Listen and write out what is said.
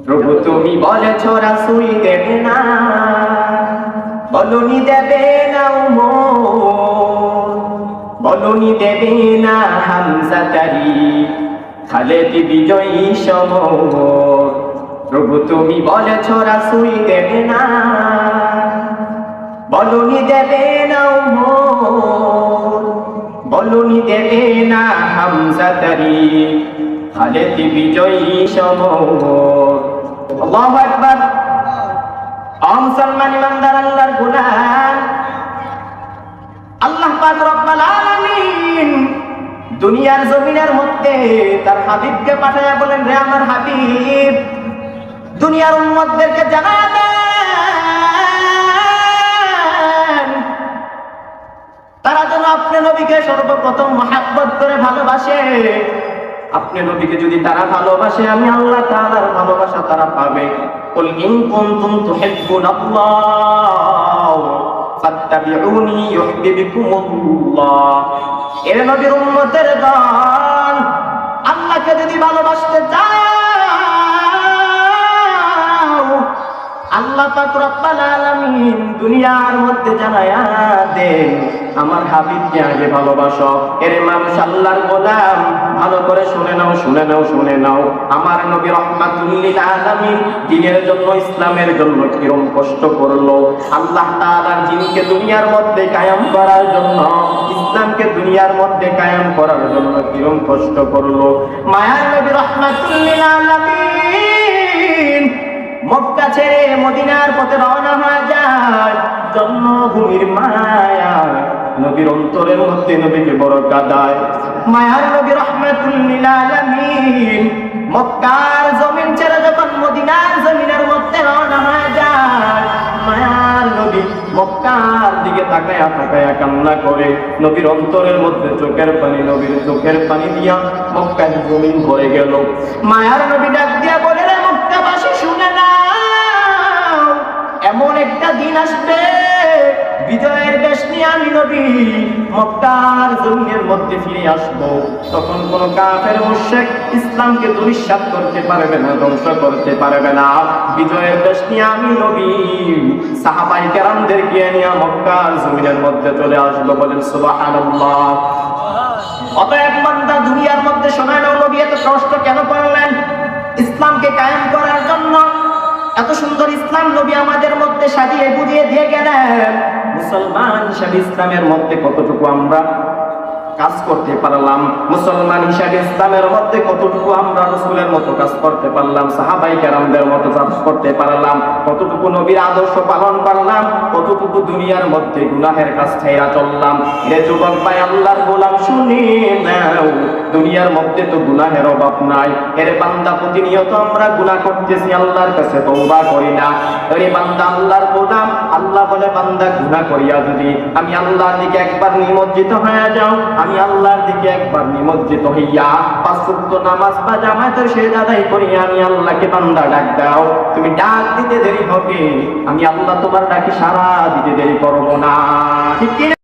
প্রভু তুমি বলেছ রাসুল দেবে না, বলনি দেবে না বলনি দেবে না হামজা তারি, খালেদ বিজয়ী সমর। প্রভু তুমি বলেছ রাসুল দেবে না, বলনি দেবে না বলনি দেবে না হামজা তারি খালেদ বিজয়ী সমর। আল্লাহু আকবার। মুসলমান ইমানদার আল্লাহর গুলাম। আল্লাহ পাক রব্বুল আলামিন দুনিয়ার জমিনের মধ্যে তার হাবিবকে পাঠায়া বলেন, রে আমার হাবিব, দুনিয়ার উম্মতদেরকে জানা আপনি নবীকে যদি তারা ভালোবাসে, আমি আল্লাহ তাআলার ভালোবাসা তারা পাবে। কুল ইন কুনতুম তুহিব্বুনাল্লাহ, ফাত্তাবিউনি ইউহিব্বুকুমুল্লাহ। এর নবীর উম্মতের গান, আল্লাহকে যদি ভালোবাসতে চাও রব্বাল আলামিন দুনিয়ার মধ্যে জানায়া আমার হাবিবকে আগে ভালোবাসো। এর মানুষ আল্লাহর গোলাম। ভালো করে শুনে নাও শুনে নাও শুনে নাও। আমার নবী আলামিন দ্বীনের জন্য, ইসলামের জন্য কিরম কষ্ট করল। আল্লাহ তাআলার দুনিয়ার মধ্যে কায়েম করার জন্য, ইসলামকে দুনিয়ার মধ্যে কায়েম করার জন্য কিরম কষ্ট করল। মায়ার নবী রহমাতুল্লিল আলামিন মক্কা ছেড়ে মদিনার পথে রওনা হয়ে যায়। জন্মভূমির মায়া নবীর অন্তরের মধ্যে নবীকে বড় কাদায় মায়ার নবী রহমাতুল্লিল আলামিন। মক্কার জমিন ছেড়ে যখন মদিনার জমিনের মধ্যে রওনা হয়ে যায় মায়ার নবী মক্কার দিকে তাকায়া তাকায়া কান্না করে, নবীর অন্তরের মধ্যে চোখের পানি, নবীর চোখের পানি দিয়া মক্কার জমিন ভরে গেল। মায়ার নবী ডাক দিয়া আসবে। বিজয়ের দেশ নিয়ে আমি নবী মধ্যে ফিরে আসব। তখন কোন কাফের ইসলামকে দুরিশ্বাস করতে পারবে না, ধ্বংস করতে পারবে না। বিজয়ের নিয়ে আমি নবী, সাহাবাই কেরামদেরকে নিয়ে মক্কার জমিনের মধ্যে চলে বলেন বান্দা দুনিয়ার মধ্যে সময় নবী, এত কষ্ট কেন করলেন? ইসলামকে কায়েম করার জন্য এত সুন্দর ইসলাম নবী আমাদের মধ্যে সাজিয়ে বুঝিয়ে দিয়ে গেলেন। মুসলমান হিসাবে ইসলামের মধ্যে কতটুকু আমরা কাজ করতে পারলাম। মুসলমান হিসাবে ইসলামের মধ্যে কতটুকু আমরা রসুলের মতো কাজ করতে পারলাম, সাহাবাই কেরামদের মতো কাজ করতে পারলাম, কতটুকু নবীর আদর্শ পালন করলাম, কতটুকু দুনিয়ার মধ্যে গুনাহের কাজ ছেড়া চললাম। রে যুবক ভাই, আল্লাহর গোলাম শুনি নাও, দুনিয়ার মধ্যে তো গুনাহের অভাব নাই। এর বান্দা, প্রতিনিয়ত আমরা গুনাহ করতেছি, আল্লাহর কাছে তওবা করি না। এরে বান্দা, আল্লাহর গোলাম বলে, বান্দা গুণা করিয়া যদি আমি আল্লাহর দিকে একবার নিমজ্জিত হয়ে যাও, আমি আল্লাহর দিকে একবার নিমজ্জিত হইয়া পাঁচ নামাজ বা জামাতের সে দাদাই করিয়া আমি আল্লাহকে বান্দা ডাক দাও তুমি ডাক দিতে দেরি হবে, আমি আল্লাহ তোমার ডাকে সারা দিতে দেরি করব না ঠিক?